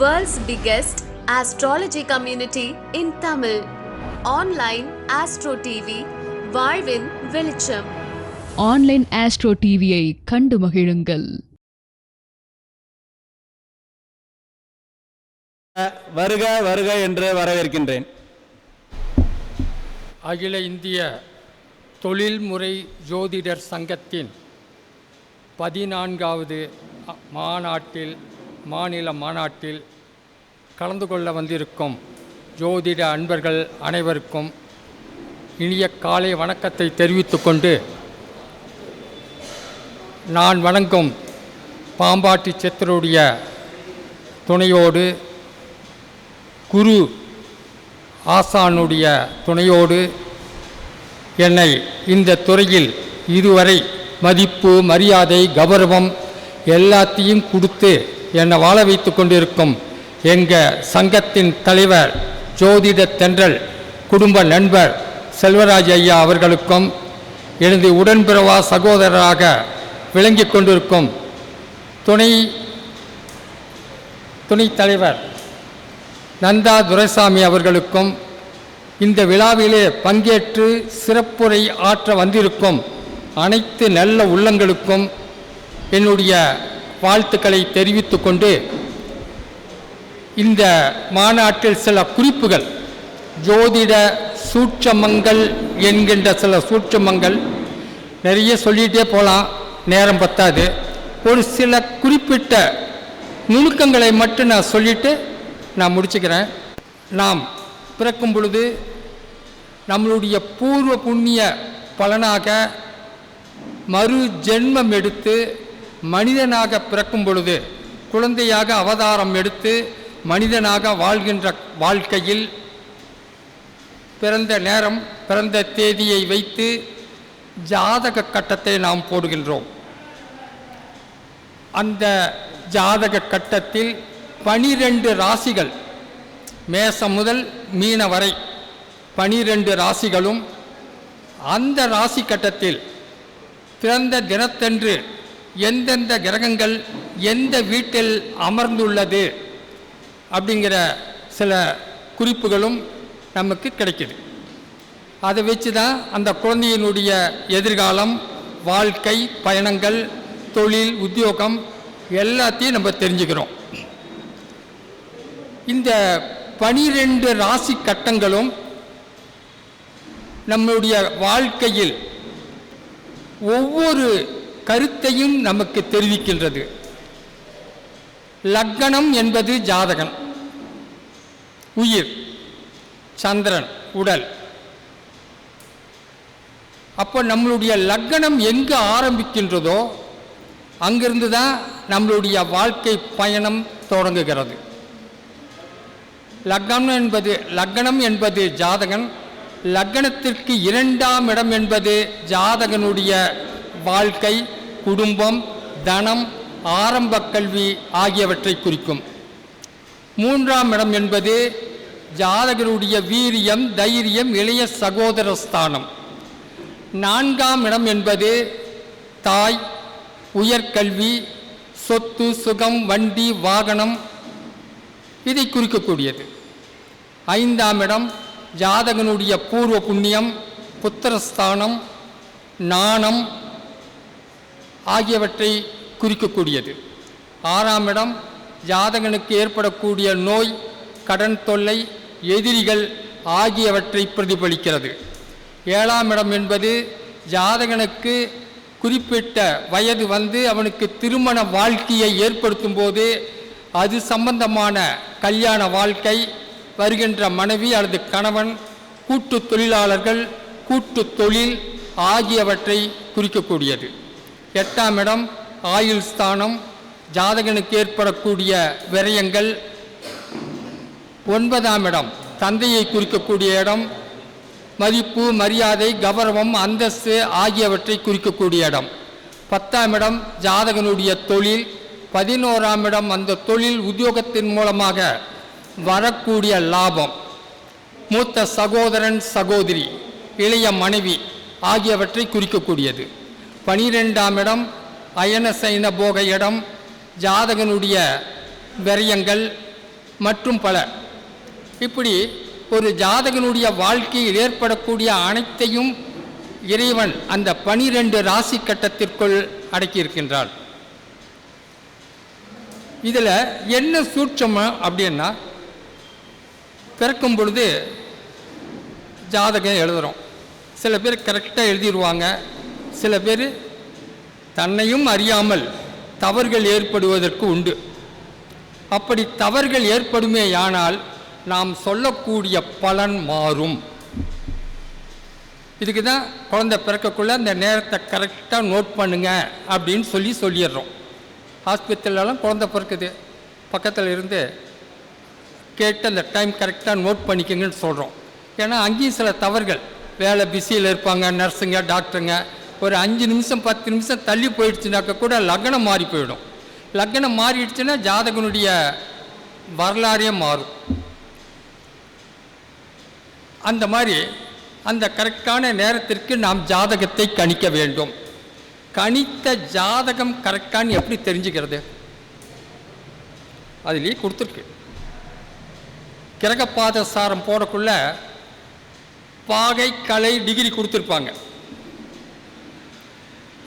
World's biggest astrology community in Tamil. Online Astro TV, வாழ்வின் வெளிச்சம். Online astro டிவியை கண்டு மகிழுங்கள். வருக வருக என்று வரவேற்கின்றேன். அகில இந்திய தொழில்முறை ஜோதிடர் சங்கத்தின் பதினான்காவது மாநாட்டில் மாநில மாநாட்டில் கலந்து கொள்ள வந்திருக்கும் ஜோதிட அன்பர்கள் அனைவருக்கும் இனிய காலை வணக்கத்தை தெரிவித்துக்கொண்டு நான் வணங்கும் பாம்பாட்டி சித்தருடைய துணையோடு குரு ஆசானுடைய துணையோடு என்னை இந்த துறையில் இதுவரை மதிப்பு மரியாதை கௌரவம் எல்லாத்தையும் கொடுத்து என்னை வாழ வைத்து கொண்டிருக்கும் எங்கள் சங்கத்தின் தலைவர் ஜோதிட தென்றல் குடும்ப நண்பர் செல்வராஜ் ஐயா அவர்களுக்கும் எனது உடன்பிறவா சகோதரராக விளங்கிக் கொண்டிருக்கும் துணை துணைத் தலைவர் நந்தா துரைசாமி அவர்களுக்கும் இந்த விழாவிலே பங்கேற்று சிறப்புரை ஆற்ற வந்திருக்கும் அனைத்து நல்ல உள்ளங்களுக்கும் என்னுடைய வாழ்த்துக்களை தெரிவித்து கொண்டு இந்த மாநாட்டில் சில குறிப்புகள் ஜோதிட சூட்சமங்கள் என்கின்ற சில சூட்சமங்கள் நிறைய சொல்லிகிட்டே போகலாம் நேரம் பத்தாது. ஒரு சில குறிப்பிட்ட நுணுக்கங்களை மட்டும் நான் சொல்லிட்டு நான் முடிச்சுக்கிறேன். நாம் பிறக்கும் பொழுது நம்மளுடைய பூர்வ புண்ணிய பலனாக மறு ஜென்மம் எடுத்து மனிதனாக பிறக்கும் பொழுது குழந்தையாக அவதாரம் எடுத்து மனிதனாக வாழ்கின்ற வாழ்க்கையில் பிறந்த நேரம் பிறந்த தேதியை வைத்து ஜாதக கட்டத்தை நாம் போடுகின்றோம். அந்த ஜாதக கட்டத்தில் பனிரெண்டு ராசிகள் மேசம் முதல் மீன வரை பனிரெண்டு ராசிகளும் அந்த ராசி கட்டத்தில் பிறந்த தினத்தன்று எந்தெந்த கிரகங்கள் எந்த வீட்டில் அமர்ந்துள்ளது அப்படிங்கிற சில குறிப்புகளும் நமக்கு கிடைக்கிது. அதை வச்சு தான் அந்த குழந்தையினுடைய எதிர்காலம் வாழ்க்கை பயணங்கள் தொழில் உத்தியோகம் எல்லாத்தையும் நம்ம தெரிஞ்சுக்கிறோம். இந்த பனிரெண்டு ராசி கட்டங்களும் நம்முடைய வாழ்க்கையில் ஒவ்வொரு கருத்தையும் நமக்கு தெரிவிக்கின்றது. லக்கணம் என்பது ஜாதகன் உயிர் சந்திரன் உடல். அப்போ நம்மளுடைய லக்கணம் எங்கு ஆரம்பிக்கின்றதோ அங்கிருந்து தான் நம்மளுடைய வாழ்க்கை பயணம் தொடங்குகிறது. லக்னம் என்பது லக்னம் என்பது ஜாதகன் லக்னத்திற்கு இரண்டாம் இடம் என்பது ஜாதகனுடைய வாழ்க்கை குடும்பம் தனம் ஆரம்ப கல்வி ஆகியவற்றை குறிக்கும். மூன்றாம் இடம் என்பது ஜாதகருடைய வீரியம் தைரியம் இளைய சகோதர ஸ்தானம். நான்காம் இடம் என்பது தாய் உயர்கல்வி சொத்து சுகம் வண்டி வாகனம் இதை குறிக்கக்கூடியது. ஐந்தாம் இடம் ஜாதகனுடைய பூர்வ புண்ணியம் புத்திரஸ்தானம் நாணம் ஆகியவற்றை குறிக்கக்கூடியது. ஆறாம் இடம் ஜாதகனுக்கு ஏற்படக்கூடிய நோய் கடன் தொல்லை எதிரிகள் ஆகியவற்றை பிரதிபலிக்கிறது. ஏழாம் இடம் என்பது ஜாதகனுக்கு குறிப்பிட்ட வயது வந்து அவனுக்கு திருமண வாழ்க்கையை ஏற்படுத்தும் போது அது சம்பந்தமான கல்யாண வாழ்க்கை வருகின்ற மனைவி அல்லது கணவன் கூட்டு தொழிலாளர்கள் கூட்டு தொழில் ஆகியவற்றை குறிக்கக்கூடியது. எட்டாம் இடம் ஆயுள் ஸ்தானம் ஜாதகனுக்கு ஏற்படக்கூடிய விரயங்கள். ஒன்பதாம் இடம் தந்தையை குறிக்கக்கூடிய இடம் மதிப்பு மரியாதை கௌரவம் அந்தஸ்து ஆகியவற்றை குறிக்கக்கூடிய இடம். பத்தாம் இடம் ஜாதகனுடைய தொழில். பதினோராம் இடம் அந்த தொழில் உத்தியோகத்தின் மூலமாக வரக்கூடிய லாபம். மூத்த சகோதரன் சகோதரி இளைய மனைவி ஆகியவற்றை குறிக்கக்கூடியது. பனிரெண்டாம் இடம் அயன சைன போக இடம் ஜாதகனுடைய விரயங்கள் மற்றும் பல. இப்படி ஒரு ஜாதகனுடைய வாழ்க்கையில் ஏற்படக்கூடிய அனைத்தையும் இறைவன் அந்த பனிரெண்டு ராசி கட்டத்திற்குள் அடக்கியிருக்கின்றான் இதில் என்ன சூட்சம் அப்படின்னா பிறக்கும் பொழுது ஜாதகம் எழுதுகிறோம் சில பேர் கரெக்டாக எழுதிடுவாங்க சில பேர் தன்னையும் அறியாமல் தவறுகள் ஏற்படுவதற்கு உண்டு. அப்படி தவறுகள் ஏற்படுமேயானால் நாம் சொல்லக்கூடிய பலன் மாறும். இதுக்கு தான் குழந்தை பிறக்கக்குள்ளே அந்த நேரத்தை கரெக்டாக நோட் பண்ணுங்க அப்படின்னு சொல்லி சொல்லிடுறோம். ஹாஸ்பிட்டலெலாம் குழந்தை பிறக்குது. பக்கத்தில் இருந்து கேட்டு அந்த டைம் கரெக்டாக நோட் பண்ணிக்கங்கன்னு சொல்கிறோம் ஏன்னா அங்கேயும் சில தவறுகள். வேலை பிஸியில் இருப்பாங்க நர்ஸுங்க டாக்டருங்க ஒரு அஞ்சு நிமிஷம் பத்து நிமிஷம் தள்ளி போயிடுச்சுனாக்க கூட லக்னம் மாறி போயிடும். லக்னம் மாறிடுச்சுன்னா ஜாதகனுடைய வரலாறே மாறும். அந்த மாதிரி அந்த கரெக்டான நேரத்திற்கு நாம் ஜாதகத்தை கணிக்க வேண்டும். கணித்த ஜாதகம் கரெக்டான்னு எப்படி தெரிஞ்சுக்கிறது? அதுலேயே கொடுத்துருக்கு. கிரகப்பாத சாரம் போடக்குள்ள பாகை கலை டிகிரி கொடுத்துருப்பாங்க.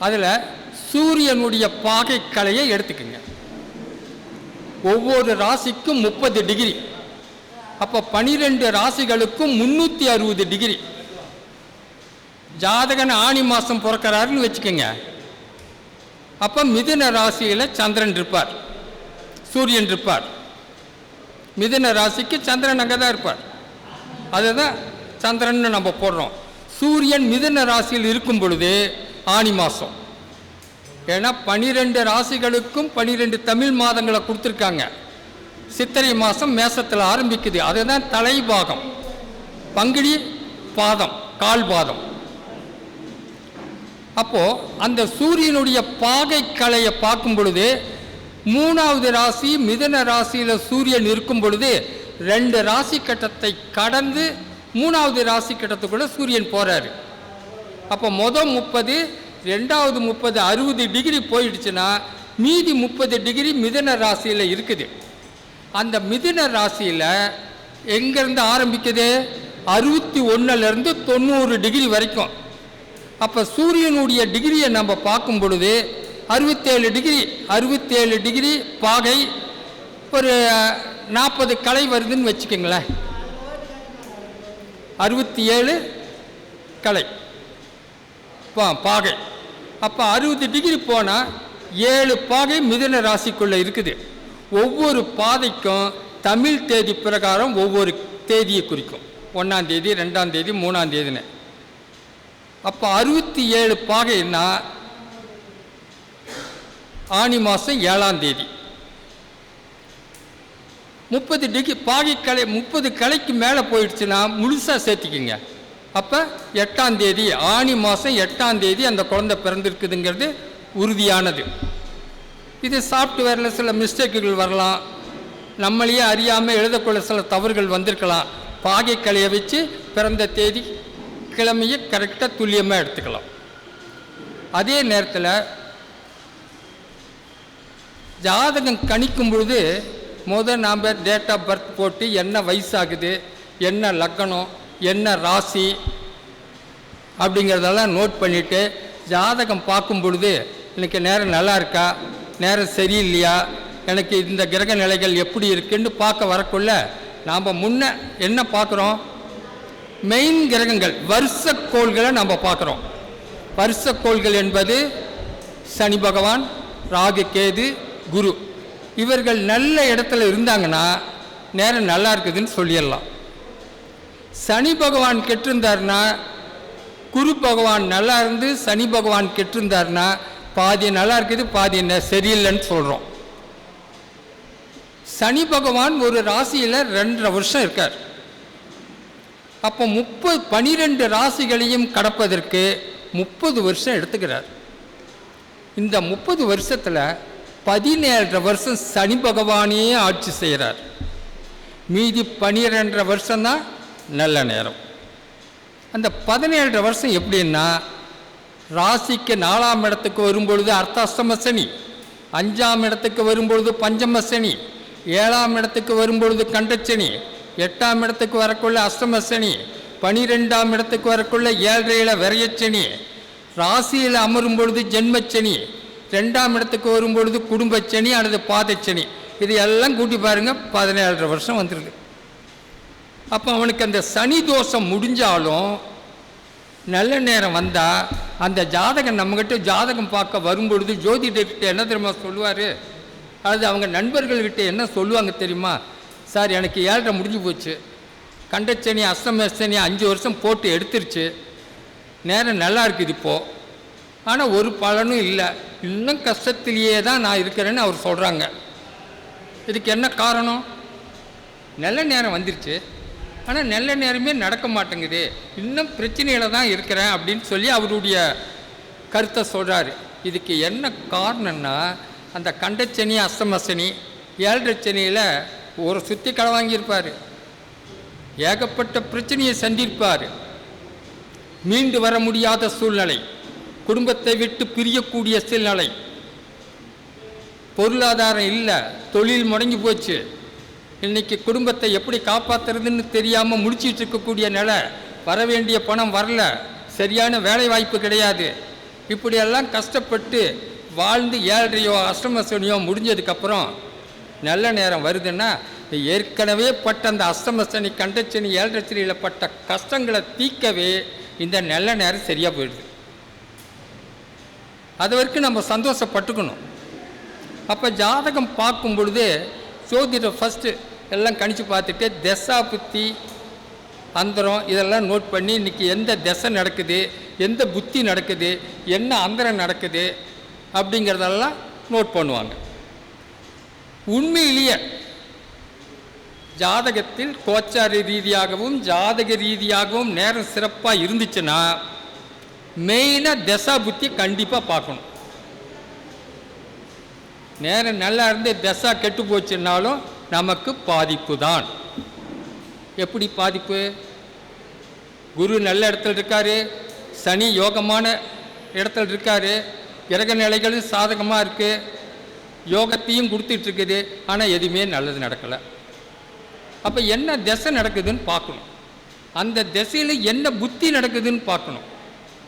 அதில் சூரியனுடைய பாகைக்கலையை கலையை எடுத்துக்கோங்க. ஒவ்வொரு ராசிக்கும் முப்பது டிகிரி. அப்போ பனிரெண்டு ராசிகளுக்கும் முந்நூற்றி அறுபது டிகிரி. ஜாதகன் ஆணி மாதம் பிறக்கிறாருன்னு வச்சுக்கோங்க. அப்போ மிதுன ராசியில் சந்திரன் இருப்பார். சூரியன் இருப்பார். மிதுன ராசிக்கு சந்திரன் அங்கே தான் இருப்பார். அதுதான் சந்திரன் நம்ம போடுறோம். சூரியன் மிதுன ராசியில் இருக்கும் பொழுது ஆணி மாதம் ஏன்னா பனிரெண்டு ராசிகளுக்கும் பனிரெண்டு தமிழ் மாதங்களை கொடுத்துருக்காங்க. சித்திரை மாதம் மேசத்தில் ஆரம்பிக்குது. அதுதான் தலைபாகம். பங்குனி பாதம் கால் பாதம். அப்போது அந்த சூரியனுடைய பாகை கலையை பார்க்கும் பொழுது மூணாவது ராசி மிதன ராசியில் சூரியன் இருக்கும் பொழுது ரெண்டு ராசி கட்டத்தை கடந்து மூணாவது ராசி கட்டத்துக்குள்ளே சூரியன் போகிறாரு அப்போ மொதல் முப்பது ரெண்டாவது முப்பது அறுபது டிகிரி போயிடுச்சுன்னா மீதி முப்பது டிகிரி மிதன ராசியில் இருக்குது. அந்த மிதுன ராசியில் எங்கேருந்து ஆரம்பிக்குது? அறுபத்தி ஒன்றுலேருந்து தொண்ணூறு டிகிரி வரைக்கும். அப்போ சூரியனுடைய டிகிரியை நம்ம பார்க்கும் பொழுது அறுபத்தேழு டிகிரி அறுபத்தேழு டிகிரி பாகை ஒரு நாற்பது கலை வருதுன்னு வச்சுக்கோங்களேன். அறுபத்தி ஏழு கலை. பா பாகை. அப்போ அறுபது டிகிரி போனால் ஏழு பாகை மிதுன ராசிக்குள்ளே இருக்குது. ஒவ்வொரு பாதைக்கும் தமிழ் தேதி பிரகாரம் ஒவ்வொரு தேதியை குறிக்கும். ஒன்றாம் தேதி ரெண்டாம் தேதி மூணாம் அப்போ அறுபத்தி ஏழு பாகைன்னா ஆனி மாதம் ஏழாம் தேதி. முப்பது டிகிரி பாகை கலை முப்பது கலைக்கு மேலே போயிடுச்சுன்னா முழுசாக சேர்த்திக்கிங்க. அப்போ எட்டாம் தேதி ஆனி மாதம் எட்டாம் தேதி அந்த குழந்தை பிறந்திருக்குதுங்கிறது உறுதியானது. இது சாஃப்ட்வேரில் சில மிஸ்டேக்குகள் வரலாம். நம்மளையே அறியாமல் எழுதக்குள்ள சில தவறுகள் வந்திருக்கலாம். பாகை வச்சு பிறந்த தேதி கிழமையை கரெக்டாக துல்லியமாக எடுத்துக்கலாம். அதே நேரத்தில் ஜாதகம் கணிக்கும் பொழுது முதல் நாம் டேட் ஆஃப் பர்த் போட்டு என்ன வயசாகுது என்ன லக்கணம் என்ன ராசி அப்படிங்கிறதெல்லாம் நோட் பண்ணிவிட்டு ஜாதகம் பார்க்கும் பொழுது எனக்கு நேரம் நல்லா இருக்கா? நேரம் சரியில்லையா? எனக்கு இந்த கிரக நிலைகள் எப்படி இருக்குன்னு பார்க்க வரக்குள்ள நாம் முன்ன என்ன பார்க்குறோம்? மெயின் கிரகங்கள் வருஷ கோள்களை நம்ம பார்க்குறோம். வருஷ கோள்கள் என்பது சனி பகவான் ராகு கேது குரு. இவர்கள் நல்ல இடத்துல இருந்தாங்கன்னா நேரம் நல்லா இருக்குதுன்னு சொல்லிடலாம். சனி பகவான் கெட்டிருந்தார்னா குரு பகவான் நல்லா இருந்து சனி பகவான் கெட்டிருந்தார்னா பாதி நல்லா இருக்குது பாதி என்ன சரியில்லைன்னு சொல்கிறோம் சனி பகவான் ஒரு ராசியில் ரெண்டரை வருஷம் இருக்கார். அப்போ முப்பது பனிரெண்டு ராசிகளையும் கடப்பதற்கு முப்பது வருஷம் எடுத்துக்கிறார். இந்த முப்பது வருஷத்தில் பதினேழரை வருஷம் சனி பகவானே ஆட்சி செய்கிறார் மீதி பனிரெண்டரை வருஷம்தான் நல்ல நேரம். அந்த பதினேழரை வருஷம் எப்படின்னா ராசிக்கு நாலாம் இடத்துக்கு வரும்பொழுது அர்த்தாஷ்டம சனி அஞ்சாம் இடத்துக்கு வரும்பொழுது பஞ்சம சனி ஏழாம் இடத்துக்கு வரும்பொழுது கண்டச்சனி எட்டாம் இடத்துக்கு வரக்குள்ள அஷ்டமசனி பனிரெண்டாம் இடத்துக்கு வரக்குள்ள ஏழரையில் விரையச்சனி ராசியில் அமரும் பொழுது ஜென்மச்சனி ரெண்டாம் இடத்துக்கு வரும்பொழுது குடும்பச்சனி அல்லது பாதச்சனி இது எல்லாம் கூட்டி பாருங்கள் பதினேழரை வருஷம் வந்துடுது அப்போ அவனுக்கு அந்த சனி தோஷம் முடிஞ்சாலும் நல்ல நேரம் வந்தால் அந்த ஜாதகம் நம்மகிட்ட ஜாதகம் பார்க்க வரும்பொழுது ஜோதிடர்கிட்ட என்ன தெரியுமா சொல்லுவார்? அது அவங்க நண்பர்கள்கிட்ட என்ன சொல்லுவாங்க தெரியுமா? சார் எனக்கு ஏழரை முடிஞ்சு போச்சு. கண்டச்சனி அஸ்தமஸ்தனி அஞ்சு வருஷம் போட்டு எடுத்துருச்சு. நேரம் நல்லா இருக்குது இப்போது ஆனால் ஒரு பலனும் இல்லை. இன்னும் கஷ்டத்திலேயே தான் நான் இருக்கிறேன்னு அவர் சொல்கிறாங்க இதுக்கு என்ன காரணம்? நல்ல நேரம் வந்துருச்சு. ஆனால் நல்ல நேரமே நடக்க மாட்டேங்குது. இன்னும் பிரச்சனையில் தான் இருக்கிறேன் அப்படின்னு சொல்லி அவருடைய கருத்தை சொல்கிறாரு இதுக்கு என்ன காரணம்னா அந்த கண்டச்சனி அஸ்தமசனி ஏழரை சனியில் ஒரு சுற்றி களை வாங்கியிருப்பார். ஏகப்பட்ட பிரச்சனையை சந்திருப்பார் மீண்டு வர முடியாத சூழ்நிலை. குடும்பத்தை விட்டு பிரியக்கூடிய சூழ்நிலை. பொருளாதாரம் இல்லை தொழில் முடங்கி போச்சு. இன்னைக்கு குடும்பத்தை எப்படி காப்பாற்றுறதுன்னு தெரியாமல் முடிச்சிட்டு இருக்கக்கூடிய நிலை வர வேண்டிய பணம் வரல. சரியான வேலை வாய்ப்பு கிடையாது. இப்படியெல்லாம் கஷ்டப்பட்டு வாழ்ந்து ஏழரையோ அஷ்டமசனியோ முடிஞ்சதுக்கப்புறம் நல்ல நேரம் வருதுன்னா ஏற்கனவே பட்ட அந்த அஷ்டமசனி கண்டச்சனி ஏழரச்சனியில் பட்ட கஷ்டங்களை தீர்க்கவே இந்த நல்ல நேரம் சரியாக போயிடுது. அது வரைக்கும் நம்ம சந்தோஷப்பட்டுக்கணும். அப்போ ஜாதகம் பார்க்கும் பொழுது ஜோதிடர் ஃபஸ்ட்டு எல்லாம் கணிச்சு பார்த்துட்டு தசா புத்தி அந்தரம் இதெல்லாம் நோட் பண்ணி இன்றைக்கி எந்த திசை நடக்குது எந்த புத்தி நடக்குது என்ன அந்தரம் நடக்குது அப்படிங்கிறதெல்லாம் நோட் பண்ணுவாங்க. உண்மையிலேயே ஜாதகத்தில் கோச்சார ரீதியாகவும் ஜாதக ரீதியாகவும் நேரம் சிறப்பாக இருந்துச்சுன்னா மெயினாக திசா புத்தி கண்டிப்பாக பார்க்கணும். நேரம் நல்லா இருந்து திசா கெட்டு போச்சுன்னாலும் நமக்கு பாதிப்பு தான் எப்படி பாதிப்பு? குரு நல்ல இடத்துல இருக்காரு சனி யோகமான இடத்துல இருக்காரு கிரக நிலைகளும் சாதகமாக இருக்குது யோகத்தையும் கொடுத்துட்ருக்குது ஆனால் எதுவுமே நல்லது நடக்கலை. அப்போ என்ன திசை நடக்குதுன்னு பார்க்கணும். அந்த திசையில் என்ன புத்தி நடக்குதுன்னு பார்க்கணும்.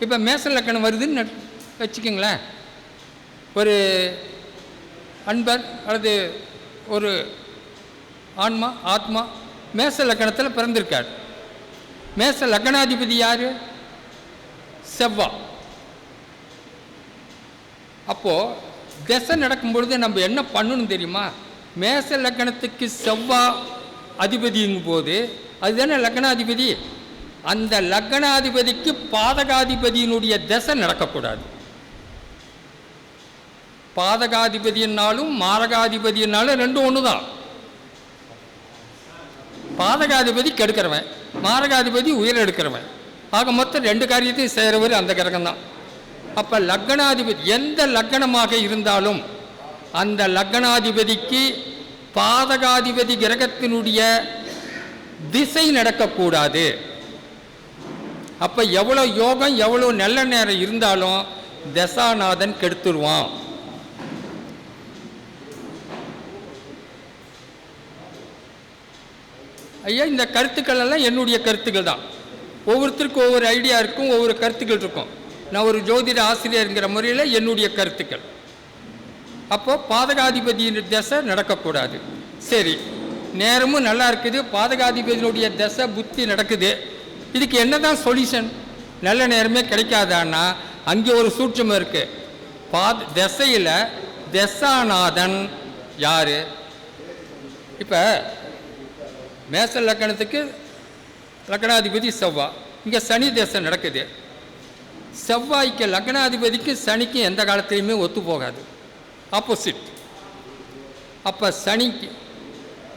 இப்போ மேச லக்கணம் வருதுன்னு நட- வச்சுக்கோங்களேன். ஒரு அன்பர் அல்லது ஒரு ஆன்மா ஆத்மா மேச லக்கணத்தில் பிறந்திருக்கார். மேச லக்கணாதிபதி யார்? செவ்வா. அப்போது திசை நடக்கும் பொழுது நம்ம என்ன பண்ணணும் தெரியுமா? மேச லக்கணத்துக்கு செவ்வா அதிபதிங்கும் போது அதுதானே லக்னாதிபதி அந்த லக்னாதிபதிக்கு பாதகாதிபதியினுடைய திசை நடக்கக்கூடாது. பாதகாதிபதினாலும் மாரகாதிபதினாலும் ரெண்டும் ஒன்று தான் பாதகாதிபதி கெடுக்கிறவன் மாரகாதிபதி உயிர் எடுக்கிறவன். ஆக மொத்தம் ரெண்டு காரியத்தையும் செய்கிறவர் அந்த கிரகம் தான் அப்போ லக்னாதிபதி எந்த லக்னமாக இருந்தாலும் அந்த லக்னாதிபதிக்கு பாதகாதிபதி கிரகத்தினுடைய திசை நடக்கக்கூடாது. அப்போ எவ்வளோ யோகம் எவ்வளோ நல்ல நேரம் இருந்தாலும் தசாநாதன் கெடுத்துருவான். ஐயா இந்த கருத்துக்கள் எல்லாம் என்னுடைய கருத்துக்கள் தான். ஒவ்வொருத்தருக்கும் ஒவ்வொரு ஐடியா இருக்கும் ஒவ்வொரு கருத்துக்கள் இருக்கும். நான் ஒரு ஜோதிட ஆசிரியருங்கிற முறையில் என்னுடைய கருத்துக்கள். அப்போது பாதகாதிபதியின் தசை நடக்கக்கூடாது. சரி நேரமும் நல்லா இருக்குது. பாதகாதிபதியினுடைய தசை புத்தி நடக்குது. இதுக்கு என்ன தான் சொல்யூஷன் நல்ல நேரமே கிடைக்காதான்னா அங்கே ஒரு சூட்சம் இருக்குது பாத திசையில் தசாநாதன் யார்? இப்போ மேச லக்கணத்துக்கு லக்னாதிபதி செவ்வாய் இங்கே சனி தேசம் நடக்குது. செவ்வாய்க்கு லக்னாதிபதிக்கும் சனிக்கும் எந்த காலத்துலையுமே ஒத்து போகாது. ஆப்போசிட் அப்போ சனிக்கு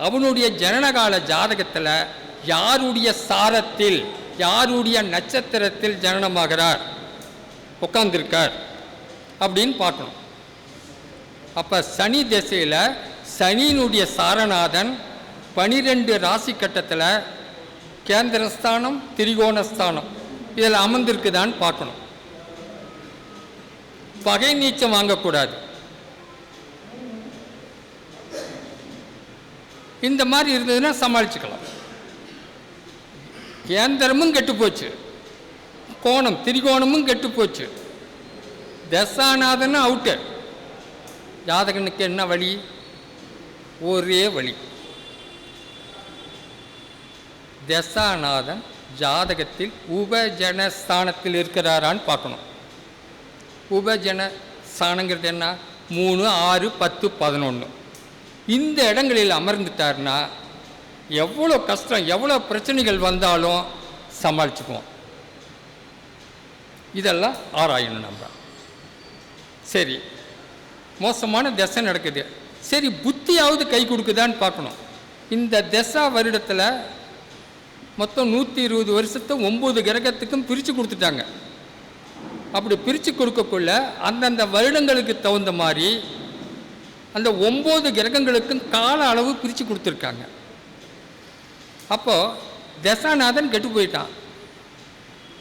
அவனுடைய ஜனனகால ஜாதகத்தில் யாருடைய சாரத்தில் யாருடைய நட்சத்திரத்தில் ஜனனமாகிறார்? உட்கார்ந்திருக்கார் அப்படின்னு பார்க்கணும். அப்போ சனி திசையில் சனியினுடைய சாரநாதன் பனிரெண்டு ராசி கட்டத்தில் கேந்திரஸ்தானம் திரிகோணஸ்தானம் இதில் அமர்ந்திருக்குதான்னு பார்க்கணும். பகை நீச்சம் வாங்கக்கூடாது. இந்த மாதிரி இருந்ததுன்னா சமாளிச்சுக்கலாம். கேந்திரமும் கெட்டுப்போச்சு. கோணம் திரிகோணமும் கெட்டு போச்சு தசாநாதனும் அவுட்டு. ஜாதகனுக்கு என்ன வழி? ஒரே வழி. தசாநாதன் ஜாதகத்தில் உபஜன ஸ்தானத்தில் இருக்கிறாரான்னு பார்க்கணும். உபஜன ஸ்தானங்கிறது என்ன? மூணு ஆறு பத்து பதினொன்று இந்த இடங்களில் அமர்ந்துட்டார்னா எவ்வளோ கஷ்டம் எவ்வளோ பிரச்சனைகள் வந்தாலும் சமாளிச்சுக்குவோம். இதெல்லாம் ஆராயணும் நம்ம. சரி மோசமான திசை நடக்குது. சரி புத்தியாவது கை கொடுக்குதான்னு பார்க்கணும். இந்த திசா வருடத்தில் மொத்தம் நூற்றி இருபது வருஷத்தை ஒம்பது கிரகத்துக்கும் பிரித்து கொடுத்துட்டாங்க. அப்படி பிரித்து கொடுக்கக்குள்ள அந்தந்த வருடங்களுக்கு தகுந்த மாதிரி அந்த ஒம்பது கிரகங்களுக்கும் கால அளவு பிரித்து கொடுத்துருக்காங்க. அப்போது தசாநாதன் கெட்டு போயிட்டான்.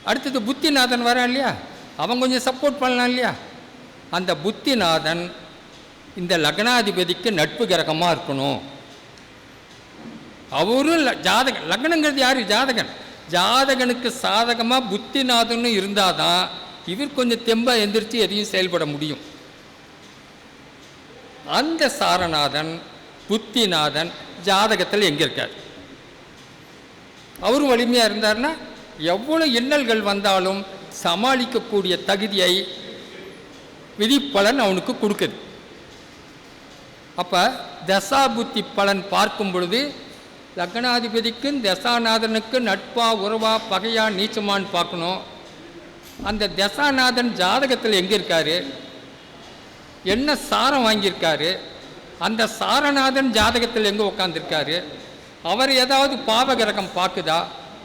அடுத்தது புத்திநாதன் வரான் இல்லையா? அவன் கொஞ்சம் சப்போர்ட் பண்ணலாம் இல்லையா? அந்த புத்திநாதன் இந்த லக்னாதிபதிக்கு நட்பு கிரகமாக இருக்கணும். அவரும் ஜாதகன். லக்னங்கிறது யார்? ஜாதகன். ஜாதகனுக்கு சாதகமாக புத்திநாதன்னு இருந்தால் தான் இவர் கொஞ்சம் தெம்பாக எந்திரிச்சு எதையும் செயல்பட முடியும். அந்த சாரநாதன் புத்திநாதன் ஜாதகத்தில் எங்கே இருக்கார்? அவரும் வலிமையாக இருந்தார்னா எவ்வளோ இன்னல்கள் வந்தாலும் சமாளிக்கக்கூடிய தகுதியை விதிப்பலன் அவனுக்கு கொடுக்குது. அப்போ தசாபுத்தி பலன் பார்க்கும் பொழுது லக்னாதிபதிக்கும் தசாநாதனுக்கும் நட்பா உறவா பகையா நீச்சமான்னு பார்க்கணும். அந்த தசாநாதன் ஜாதகத்தில் எங்கே இருக்காரு? என்ன சாரம் வாங்கியிருக்காரு? அந்த சாரநாதன் ஜாதகத்தில் எங்கே உட்காந்துருக்காரு அவர் ஏதாவது பாவகிரகம் பார்க்குதா?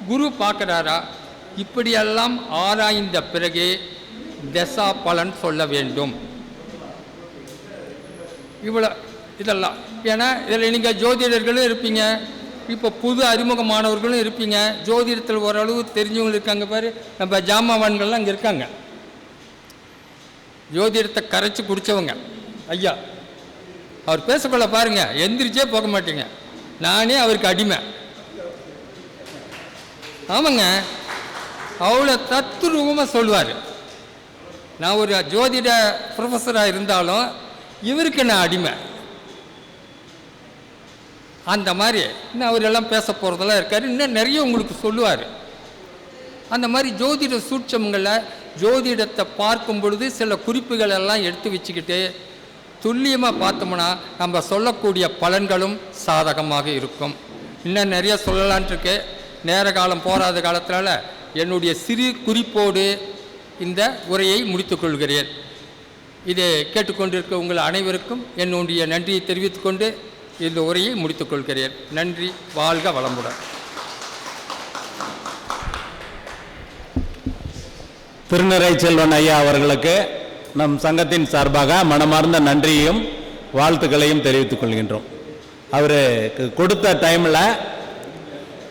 குரு பார்க்குறாரா? இப்படியெல்லாம் ஆராய்ந்த பிறகே தசா பலன் சொல்ல வேண்டும். இவ்வளோ இதெல்லாம். ஏன்னா இதில் நீங்கள் ஜோதிடர்களும் இருப்பீங்க. இப்போ புது அறிமுகமானவர்களும் இருப்பீங்க. ஜோதிடத்தில் ஓரளவு தெரிஞ்சவங்க இருக்காங்க பாரு. நம்ம ஜாமாவான்கள்லாம் அங்கே இருக்காங்க. ஜோதிடத்தை கரைச்சி குடித்தவங்க ஐயா அவர் பேசக்குள்ள பாருங்க. எந்திரிச்சே போக மாட்டீங்க. நானே அவருக்கு அடிமை. ஆமாங்க. அவ்வளோ தத்துருவமாக சொல்லுவார். நான் ஒரு ஜோதிட ப்ரொஃபஸராக இருந்தாலும் இவருக்கு நான் அடிமை. அந்த மாதிரி இன்னும் அவரெல்லாம் பேச போகிறதெல்லாம் இருக்கார். இன்னும் நிறைய உங்களுக்கு சொல்லுவார். அந்த மாதிரி ஜோதிட சூட்சமங்களில் ஜோதிடத்தை பார்க்கும் பொழுது சில குறிப்புகள் எல்லாம் எடுத்து வச்சுக்கிட்டு துல்லியமாக பார்த்தோம்னா நம்ம சொல்லக்கூடிய பலன்களும் சாதகமாக இருக்கும். இன்னும் நிறைய சொல்லலான்ட்டுருக்கு நேர காலம் போராத காலத்தினால என்னுடைய சிறு குறிப்போடு இந்த உரையை முடித்துக்கொள்கிறேன் இதை கேட்டுக்கொண்டிருக்க உங்கள் அனைவருக்கும் என்னுடைய நன்றியை தெரிவித்துக்கொண்டு இந்த உரையை முடித்துக்கொள்கிறேன் நன்றி வாழ்க வளமுடன். திருநரை செல்வன் ஐயா அவர்களுக்கு நம் சங்கத்தின் சார்பாக மனமார்ந்த நன்றியையும் வாழ்த்துக்களையும் தெரிவித்துக் கொள்கின்றோம். அவருக்கு கொடுத்த டைமில்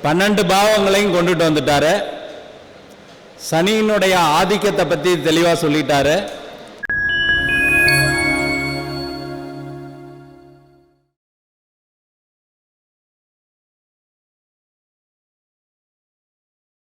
பன்னெண்டு பாவங்களையும் கொண்டுட்டு வந்துட்டாரு. சனியினுடைய ஆதிக்கத்தை பற்றி தெளிவாக சொல்லிட்டாரு.